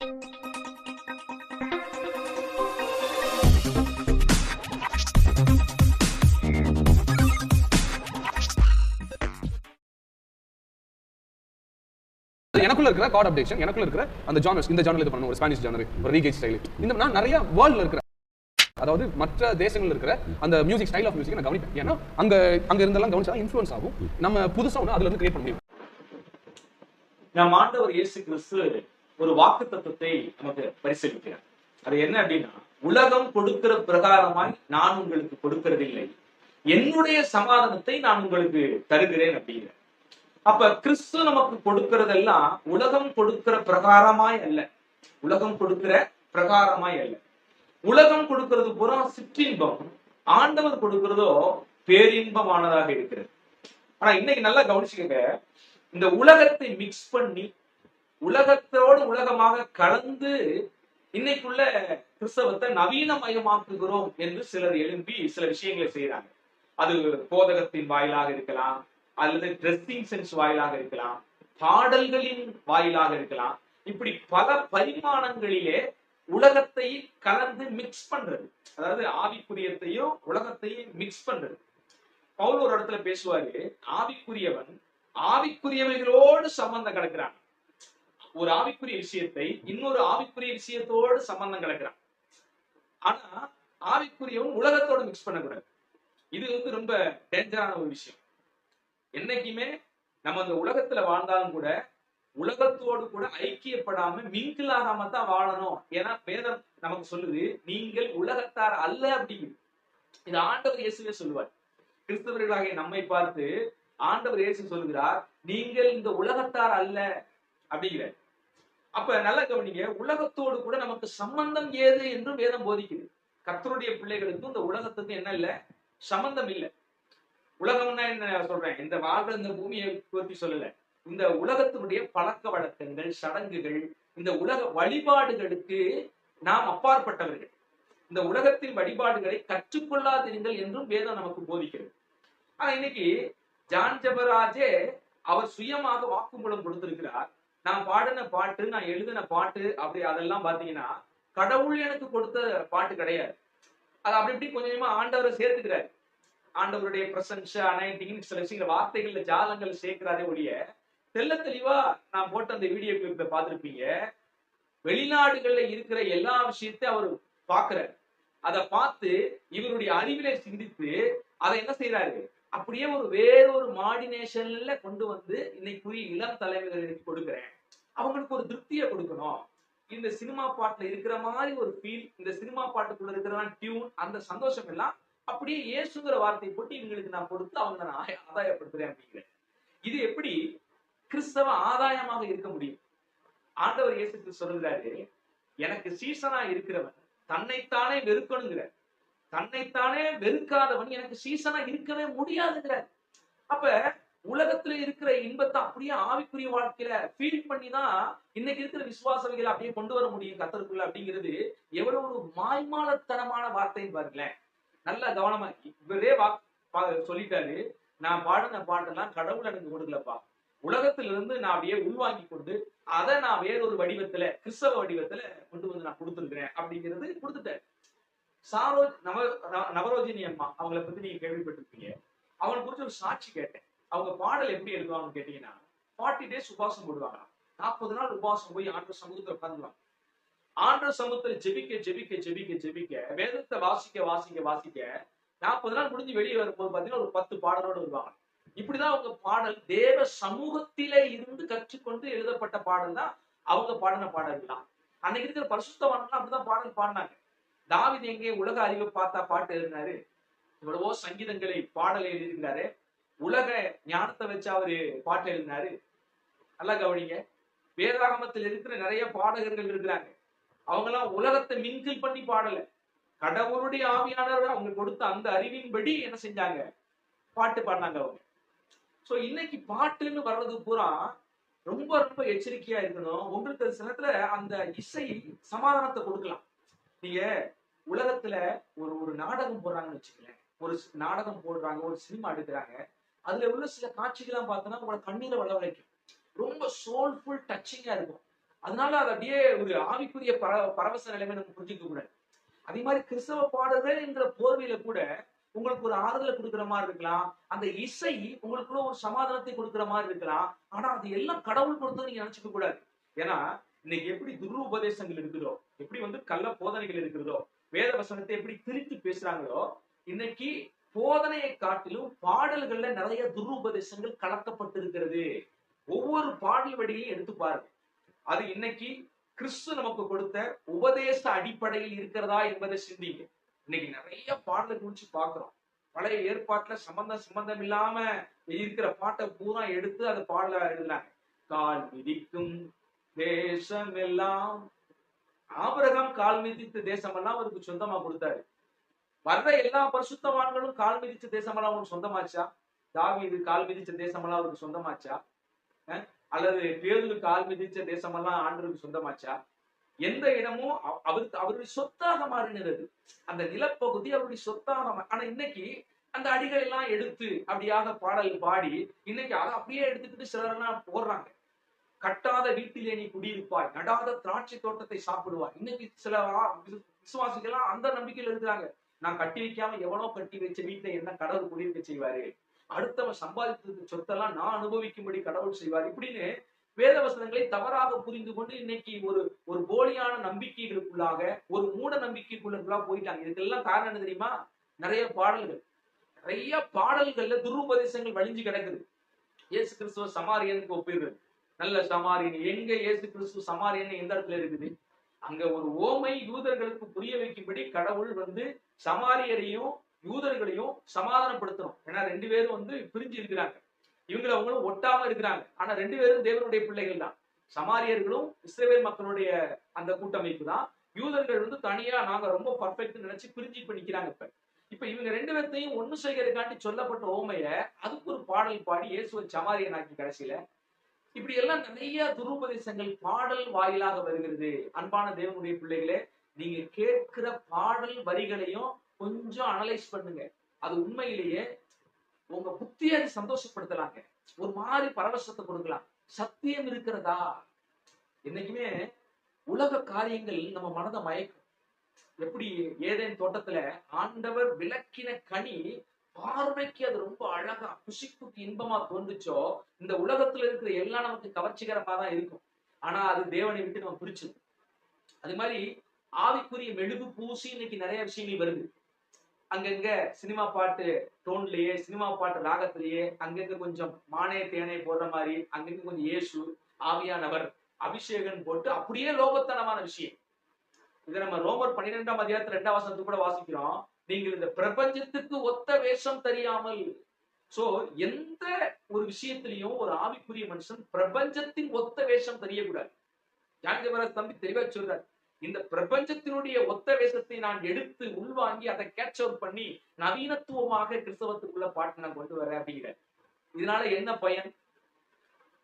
எனக்குள்ள இருக்கிற card updation எனக்குள்ள இருக்கிற அந்த ஜானர்ஸ் இந்த ஜானர் இது பண்ணணும் ஒரு ஸ்பானிஷ் ஜானர் ஒரு ரீகேஜ் ஸ்டைல் இந்த நான் நிறைய வேர்ல்ட்ல இருக்கிற அதாவது மற்ற தேசங்கள்ல இருக்கிற அந்த மியூசிக் ஸ்டைல் ஆஃப் மியூசிக் நான் கவனிப்பேன். ஏன்னா அங்க அங்க இருந்தெல்லாம் கவனிச்சா இன்ஃப்ளூயன்ஸ் ஆகும். நம்ம புதுசா ஒன்று அதுல இருந்து கிரியேட் பண்ண முடியும். நம்ம ஆண்டவர் இயேசு கிறிஸ்து ஒரு வாக்கு தத்துவத்தை நமக்கு பரிசீலிக்கிறார். அது என்ன அப்படின்னா உலகம் கொடுக்கிற பிரகாரமாய் நான் உங்களுக்கு கொடுக்கிறதில்லை. என்னுடைய சமாதானத்தை நான் உங்களுக்கு தருகிறேன் அப்படிங்கிற அப்ப கிறிஸ்து நமக்கு கொடுக்கறதெல்லாம் உலகம் கொடுக்கிற பிரகாரமாய் அல்ல. உலகம் கொடுக்கிற பிரகாரமாய் அல்ல. உலகம் கொடுக்கிறது புறம் சிற்றின்பம் ஆண்டவர் கொடுக்கிறதோ பேரின்பமானதாக இருக்கிறது. ஆனா இன்னைக்கு நல்லா கவனிச்சுக்கங்க. இந்த உலகத்தை மிக்ஸ் பண்ணி உலகத்தோடு உலகமாக கலந்து இன்னைக்குள்ள கிறிஸ்தவத்தை நவீனமயமாக்குகிறோம் என்று சிலர் எழும்பி சில விஷயங்களை செய்யறாங்க அது போதகத்தின் வாயிலாக இருக்கலாம் அல்லது ட்ரெஸ்ஸிங் சென்ஸ் வாயிலாக இருக்கலாம் பாடல்களின் வாயிலாக இருக்கலாம். இப்படி பல பரிமாணங்களிலே உலகத்தை கலந்து மிக்ஸ் பண்றது. அதாவது ஆவிக்குரியத்தையும் உலகத்தையும் மிக்ஸ் பண்றது. பவுல் ஒரு இடத்துல பேசுவாரு ஆவிக்குரியவன் ஆவிக்குரியவைகளோடு சம்பந்தம் கிடக்கிறான் ஒரு ஆவிக்குரிய விஷயத்தை இன்னொரு ஆவிக்குரிய விஷயத்தோடு சம்பந்தம் கிடக்கிறான் ஆனா ஆவிக்குரியவும் உலகத்தோடு மிக்ஸ் பண்ணக்கூடாது. இது வந்து ரொம்ப டேஞ்சரான ஒரு விஷயம். என்னைக்குமே நம்ம அந்த உலகத்துல வாழ்ந்தாலும் கூட உலகத்தோடு கூட ஐக்கியப்படாம மிங்கிள் ஆகாம தான் வாழணும். ஏன்னா வேதம் நமக்கு சொல்லுது நீங்கள் உலகத்தார் அல்ல அப்படிங்குது இது ஆண்டவர் இயேசுவே சொல்லுவார். கிறிஸ்தவர்களாகிய நம்மை பார்த்து ஆண்டவர் இயேசு சொல்லுகிறார் நீங்கள் இந்த உலகத்தார் அல்ல அப்படிங்கிறார். அப்ப நல்லா கவனிங்க உலகத்தோடு கூட நமக்கு சம்பந்தம் ஏது என்றும் வேதம் போதிக்குது. கர்த்தருடைய பிள்ளைகளுக்கும் இந்த உலகத்துக்கும் என்ன இல்ல? சம்பந்தம் இல்ல. உலகம்னா என்ன சொல்றேன்? இந்த வாழ்ற இந்த பூமியை பற்றி சொல்லல. இந்த உலகத்தினுடைய பழக்க வழக்கங்கள் சடங்குகள் இந்த உலக வழிபாடுகளுக்கு நாம் அப்பாற்பட்டவர்கள். இந்த உலகத்தின் வழிபாடுகளை கற்றுக்கொள்ளாதிருங்கள் என்றும் வேதம் நமக்கு போதிக்கிறது. ஆனா இன்னைக்கு ஜான் ஜபராஜே அவர் சுயமாக வாக்குமூலம் கொடுத்திருக்கிறார். நான் பாடின பாட்டு நான் எழுதின பாட்டு அப்படி அதெல்லாம் பாத்தீங்கன்னா கடவுள் எனக்கு கொடுத்த பாட்டு கிடையாது. அது அப்படி இப்படி கொஞ்சம் கொஞ்சமா ஆண்டவரை சேர்த்துக்கிறாரு. ஆண்டவருடைய பிரசன்ஸ் அனைட்டிங் சில விஷயங்கள் வார்த்தைகள்ல ஜாலங்கள் சேர்க்கிறாரே ஒழிய தெல்ல தெளிவா நான் போட்ட அந்த வீடியோ கிளிப்பை பார்த்திருப்பீங்க. வெளிநாடுகள்ல இருக்கிற எல்லா விஷயத்தையும் அவர் பாக்குறாரு அதை பார்த்து இவருடைய அறிவிலை சிந்தித்து அதை என்ன செய்யறாரு அப்படியே ஒரு வேறொரு மாடினேஷன்ல கொண்டு வந்து இன்னைக்குரிய இளம் தலைவர்களுக்கு கொடுக்குறேன். அவங்களுக்கு ஒரு திருப்தியை கொடுக்கணும். இந்த சினிமா பாட்டுல இருக்கிற மாதிரி ஒரு ஃபீல் இந்த சினிமா பாட்டுக்குள்ள இருக்கிற டியூன் அந்த சந்தோஷம் எல்லாம் அப்படியே இயேசுங்கிற வார்த்தையை போட்டு இவங்களுக்கு நான் கொடுத்து அவங்க நான் ஆதாயப்படுத்துறேன் அப்படிங்கிறேன். இது எப்படி? கிறிஸ்தவ ஆதாயமாக இருக்க முடியும். ஆண்டவர் இயேசு சொல்லுகிறாரு எனக்கு சீசனா இருக்கிறவன் தன்னைத்தானே வெறுக்கணுங்கிற தன்னைத்தானே வெறுக்காதவன். எனக்கு சீசனா இருக்கவே முடியாதுங்கிற. அப்ப உலகத்துல இருக்கிற இன்பத்தை அப்படியே ஆவிக்குரிய வாழ்க்கையில ஃபீல் பண்ணி தான் இன்னைக்கு இருக்கிற விசுவாசங்களை அப்படியே கொண்டு வர முடியும் கத்தருக்குள்ள அப்படிங்கிறது எவ்வளவு ஒரு மாய்மாலத்தனமான வார்த்தைன்னு பாருங்களேன். நல்லா கவனமா இவரே வா பா- சொல்லிட்டாரு. நான் பாடின பாட்டெல்லாம் கடவுள் எனக்கு கொடுக்கலப்பா. உலகத்துல இருந்து நான் அப்படியே உள்வாங்கி கொண்டு அதை நான் வேறொரு வடிவத்துல கிறிஸ்தவ வடிவத்துல கொண்டு வந்து நான் கொடுத்துருக்கிறேன் அப்படிங்கிறது கொடுத்துட்டேன் சாரோ நவ நவரோஜினி அம்மா அவங்கள பத்தி நீங்க கேள்விப்பட்டிருப்பீங்க. அவங்களை குறிச்சு ஒரு சாட்சி கேட்டேன். அவங்க பாடல் எப்படி எழுதுவாங்கன்னு கேட்டீங்கன்னா ஃபார்ட்டி டேஸ் உபாசம் போடுவாங்க நாற்பது நாள் உபாசம் போய் ஆண்டு சமூகத்தில் உட்காந்துருவாங்க ஆண்டு சமூகத்தில் ஜெபிக்க ஜெபிக்க ஜெபிக்க ஜெபிக்க வேதத்தை வாசிக்க வாசிக்க வாசிக்க நாற்பது நாள் முடிஞ்சு வெளியே வரும்போது பாத்தீங்கன்னா ஒரு பத்து பாடலோட வருவாங்க இப்படிதான் அவங்க பாடல் தேவ சமூகத்திலே இருந்து கற்றுக்கொண்டு எழுதப்பட்ட பாடல் தான் அவங்க பாடின பாடல்லாம் அன்னைக்கு இருக்கிற பரிசுத்தவான்லாம் அப்படிதான் பாடல் பாடினாங்க. தாவிது எங்கே உலக அறிவு பார்த்தா பாட்டு எழுதினாரு? எவ்வளவோ சங்கீதங்களை பாடல் எழுதியிருக்கிறாரு. உலக ஞானத்தை வச்சு அவரு பாட்டு எழுதினாரு. நல்லா கவனிங்க. வேதாகமத்தில் இருக்கிற நிறைய பாடகர்கள் இருக்கிறாங்க. அவங்களாம் உலகத்தை மின்கில் பண்ணி பாடல. கடவுளுடைய ஆவியானவர் அவங்க கொடுத்த அந்த அறிவின்படி என்ன செஞ்சாங்க? பாட்டு பாடினாங்க அவங்க. சோ இன்னைக்கு பாட்டுன்னு வர்றது பூரா ரொம்ப ரொம்ப எச்சரிக்கையா இருக்கணும். உங்களுக்கு சிலத்துல சில நேரத்துல அந்த இசை சமாதானத்தை கொடுக்கலாம். நீங்க உலகத்துல ஒரு ஒரு நாடகம் போடுறாங்கன்னு வச்சுக்கலேன் ஒரு நாடகம் போடுறாங்க ஒரு சினிமா எடுக்கிறாங்க. அதுல உள்ள சில காட்சிகள்லாம் பார்த்தோன்னா உங்களோட கண்ணீரை வளவழைக்கும். ரொம்ப சோல்ஃபுல் டச்சிங்கா இருக்கும். அதனால அது அப்படியே ஒரு ஆவிக்குரிய பர பரவச நிலைமை நம்ம புரிஞ்சுக்க கூடாது. அதே மாதிரி கிறிஸ்தவ பாடல்கள் என்ற போர்வையில கூட உங்களுக்கு ஒரு ஆறுதலை கொடுக்கிற மாதிரி இருக்கலாம். அந்த இசை உங்களுக்குள்ள ஒரு சமாதானத்தை கொடுக்கிற மாதிரி இருக்கலாம். ஆனா அது எல்லாம் கடவுள் கொடுத்தது நீங்க நினைச்சுக்க கூடாது. ஏன்னா இன்னைக்கு எப்படி துரு உபதேசங்கள் இருக்குதோ எப்படி வந்து கள்ள போதனைகள் இருக்கிறதோ வேத வசனத்தை எப்படி திரித்து பேசுறாங்களோ இன்னைக்கு போதனையை காட்டிலும் பாடல்கள்ல நிறைய துருபதேசங்கள் கலக்கப்பட்டிருக்கிறது ஒவ்வொரு பாடல் வடியையும் எடுத்து பாருங்க. அது இன்னைக்கு கிறிஸ்து நமக்கு கொடுத்த உபதேச அடிப்படையில் இருக்கிறதா என்பதை சிந்திங்க. இன்னைக்கு நிறைய பாடலை குறிச்சு பாக்குறோம் பழைய ஏற்பாட்டுல சம்பந்தம் சம்பந்தம் இல்லாம இருக்கிற பாட்டை பூரா எடுத்து அதை பாடல எழுதுனாங்க. கால் மிதிக்கும் தேசம் எல்லாம் ஆபரகம் கால் மிதித்த தேசம் எல்லாம் அவருக்கு சொந்தமா கொடுத்தாரு. வர்ற எல்லா பரிசுத்தவான்களும் கால் மிதிச்ச தேசமெல்லாம் அவருக்கு சொந்தமாச்சா? தாவீது கால் மிதிச்ச தேசமெல்லாம் அவருக்கு சொந்தமாச்சா? அஹ்? அல்லது பேதுரு கால் மிதிச்ச தேசமெல்லாம் ஆண்டருக்கு சொந்தமாச்சா? எந்த இடமும் அவருக்கு அவருடைய சொத்தாக மாறினது. அந்த நிலப்பகுதி அவருடைய சொத்தாக ஆனா இன்னைக்கு அந்த அடிகள் எல்லாம் எடுத்து அப்படியாக பாடல் பாடி இன்னைக்கு அதை அப்படியே எடுத்துக்கிட்டு சிலரெல்லாம் போடுறாங்க கட்டாத வீட்டிலே நீ குடியிருப்பாய். நடாத திராட்சை தோட்டத்தை சாப்பிடுவாய். இன்னைக்கு சில விசுவாசிகள்லாம் அந்த நம்பிக்கையில இருக்கிறாங்க. நான் கட்டி வைக்காம எவனோ கட்டி வச்ச வீட்டை என்ன கடவுள் குடியிருக்க செய்வாரு? அடுத்தவன் சம்பாதித்தது சொத்தெல்லாம் நான் அனுபவிக்கும்படி கடவுள் செய்வார். இப்படின்னு வேத வசனங்களை தவறாக புரிந்து கொண்டு இன்னைக்கு ஒரு ஒரு போலியான நம்பிக்கைகளுக்குள்ளாக ஒரு மூட நம்பிக்கைக்குள்ளாக போயிட்டாங்க. இதுக்கெல்லாம் காரணம் என்ன தெரியுமா? நிறைய பாடல்கள். நிறைய பாடல்கள்ல துருபதேசங்கள் வழிஞ்சு கிடக்குது. இயேசு கிறிஸ்துவ சமாரியனுக்கு ஒப்பிடுறது நல்ல சமாரியன். எங்க இயேசு கிறிஸ்து சமாரியன் எந்த இடத்துல இருக்குது? அங்க ஒரு ஓமை யூதர்களுக்கு புரிய வைக்கும்படி கடவுள் வந்து சமாரியரையும் யூதர்களையும் சமாதானப்படுத்தணும். ஏன்னா ரெண்டு பேரும் வந்து பிரிஞ்சு இருக்கிறாங்க. இவங்களை அவங்களும் ஒட்டாம இருக்கிறாங்க. ஆனா ரெண்டு பேரும் தேவனுடைய பிள்ளைகள் தான். சமாரியர்களும் இஸ்ரேல் மக்களுடைய அந்த கூட்டமைப்பு தான். யூதர்கள் வந்து தனியா நாங்க ரொம்ப பர்ஃபெக்ட் நினைச்சு பிரிஞ்சு பண்ணிக்கிறாங்க இப்ப. இப்ப இவங்க ரெண்டு பேர்த்தையும் ஒண்ணு செய்கிறதுக்காண்டி சொல்லப்பட்ட ஓமைய அதுக்கு ஒரு பாடல் பாடி இயேசுவை சமாரியனாக்கி கடைசியில இப்படி எல்லாம் நிறைய துருபதேசங்கள் பாடல் வாயிலாக வருகிறது. அன்பான தேவனுடைய பிள்ளைகளே நீங்க கேட்கிற பாடல் வரிகளையும் கொஞ்சம் அனலைஸ் பண்ணுங்க. அது உண்மையிலேயே உங்க புத்தியை சந்தோஷப்படுத்தலாங்க. ஒரு மாதிரி பரவசத்தை கொடுக்கலாம். சத்தியம் இருக்கிறதா? என்னைக்குமே உலக காரியங்கள் நம்ம மனதை மயக்கும். எப்படி ஏதேன் தோட்டத்துல ஆண்டவர் விளக்கின கனி பார்வைக்கு அது ரொம்ப அழகா புசிப்புக்கு இன்பமா தோன்றுச்சோ இந்த உலகத்துல இருக்கிற எல்லாம் நமக்கு கவர்ச்சிகரமா தான் இருக்கும். ஆனா அது தேவனை விட்டு நம்ம பிரிச்சிடும் அது மாதிரி ஆவிக்குரிய மெழுகு பூசி இன்னைக்கு நிறைய விஷயங்கள் வருது. அங்கங்க சினிமா பாட்டு டோன்லயே சினிமா பாட்டு ராகத்திலேயே அங்கங்க கொஞ்சம் மானே தேனே போடுற மாதிரி அங்கங்க கொஞ்சம் இயேசு ஆவியானவர் அபிஷேகன் போட்டு அப்படியே லோகத்தனமான விஷயம். இதை நம்ம ரோமர் பன்னிரெண்டாம் அதிகாரத்துல ரெண்டாம் வசனத்து கூட வாசிக்கிறோம். நீங்கள் இந்த பிரபஞ்சத்துக்கு ஒத்த வேஷம் தெரியாமல். சோ எந்த ஒரு விஷயத்திலையும் ஒரு ஆவிக்குரிய மனுஷன் பிரபஞ்சத்தின் ஒத்த வேஷம் தெரியக்கூடாது. ஜான்ஜபராஜ் தம்பி தெளிவா சொல்றாரு இந்த பிரபஞ்சத்தினுடைய ஒத்த வேஷத்தை நான் எடுத்து உள்வாங்கி அதை கேட்ச் அவுட் பண்ணி நவீனத்துவமாக கிறிஸ்தவத்துக்குள்ள பாட்டு நான் கொண்டு வரேன் அப்படிங்கிற இதனால என்ன பயன்?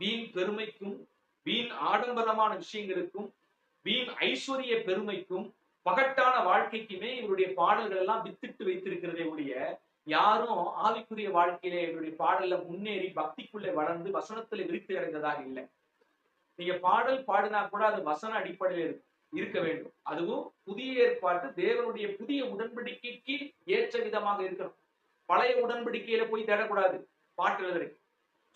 வீண் பெருமைக்கும் வீண் ஆடம்பரமான விஷயங்களுக்கும் வீண் ஐஸ்வர்ய பெருமைக்கும் பகட்டான வாழ்க்கைக்குமே இவருடைய பாடல்கள் எல்லாம் வித்திட்டு வைத்திருக்கிறதே ஒழிய யாரும் ஆவிக்குரிய வாழ்க்கையில இவருடைய பாடல்ல முன்னேறி பக்திக்குள்ளே வளர்ந்து வசனத்துல விருத்தி அடைந்ததாக இல்லை. நீங்க பாடல் பாடினா கூட அது வசன அடிப்படையில் இருக்க வேண்டும். அதுவும் புதிய ஏற்பாட்டு தேவனுடைய புதிய உடன்படிக்கைக்கு ஏற்ற விதமாக இருக்கணும். பழைய உடன்படிக்கையில போய் தேடக்கூடாது பாட்டு எழுதுறது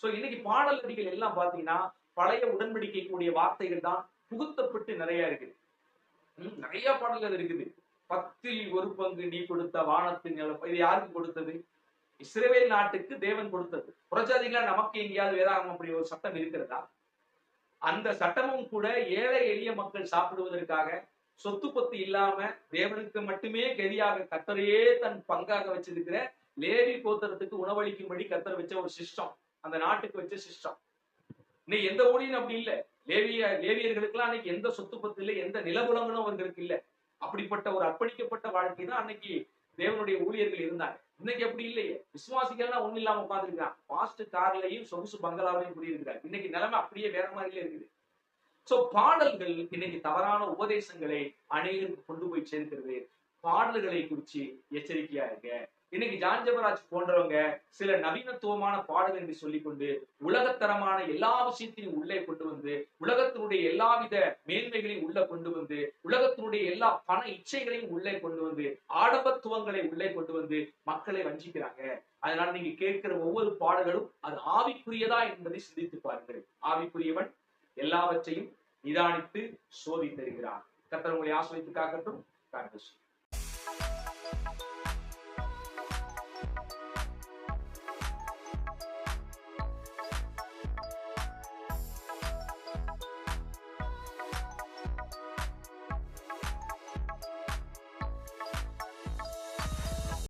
சோ இன்னைக்கு பாடல் அடிகள் எல்லாம் பாத்தீங்கன்னா பழைய உடன்படிக்கைக்குரிய வார்த்தைகள் தான் புகுத்தப்பட்டு நிறைய இருக்குது. நிறைய பாடல்கள் இருக்குது. பத்தில் ஒரு பங்கு நீ கொடுத்த வானத்தின் நிலப்ப இது யாருக்கு கொடுத்தது? இஸ்ரேவேல் நாட்டுக்கு தேவன் கொடுத்தது. புரஜாதிகளா நமக்கு எங்கேயாவது வேதாகம் அப்படி ஒரு சட்டம் இருக்கிறதா? அந்த சட்டமும் கூட ஏழை எளிய மக்கள் சாப்பிடுவதற்காக சொத்து பத்து இல்லாம தேவனுக்கு மட்டுமே கதியாக கத்தரையே தன் பங்காக வச்சிருக்கிற லேவி கோத்திரத்துக்கு உணவளிக்கும்படி கத்தர் வச்ச ஒரு சிஸ்டம் அந்த நாட்டுக்கு வச்ச சிஸ்டம் இன்னைக்கு எந்த ஊழியும் அப்படி இல்ல. லேவிய லேவியர்களுக்கெல்லாம் அன்னைக்கு எந்த சொத்து பத்து இல்லை எந்த நிலபுலங்களும் அவர்களுக்கு இல்ல. அப்படிப்பட்ட ஒரு அர்ப்பணிக்கப்பட்ட வாழ்க்கை தான் அன்னைக்கு தேவனுடைய ஊழியர்கள் இருந்தாங்க. இன்னைக்கு அப்படி இல்லையே. விசுவாசிகள்லாம் ஒண்ணு இல்லாம உட்காந்துருக்கான் பாஸ்ட் கார்லயும் சொகுசு பங்களாவையும் குடியிருக்கிறார் இன்னைக்கு நிலைமை அப்படியே வேற மாதிரிலே இருக்குது. சோ பாடல்கள் இன்னைக்கு தவறான உபதேசங்களை அநேகருக்கு கொண்டு போய் சேர்க்கிறது. பாடல்களை குறிச்சு எச்சரிக்கையா இருக்க இன்னைக்கு ஜான் ஜபராஜ் போன்றவங்க சில நவீனத்துவமான பாடல் என்று சொல்லிக்கொண்டு உலகத்தரமான எல்லா விஷயத்தையும் உள்ளே கொண்டு வந்து உலகத்தினுடைய எல்லாவித மேன்மைகளையும் உள்ள கொண்டு வந்து உலகத்தினுடைய எல்லா பண இச்சைகளையும் உள்ளே கொண்டு வந்து ஆடம்பத்துவங்களை உள்ளே கொண்டு வந்து மக்களை வஞ்சிக்கிறாங்க. அதனால நீங்க கேட்கிற ஒவ்வொரு பாடல்களும் அது ஆவிக்குரியதா என்பதை சிந்தித்து பாருங்கள். ஆவிக்குரியவன் எல்லாவற்றையும் நிதானித்து சோதி கர்த்தர் உங்களை ஆசிரியத்து காக்கட்டும்.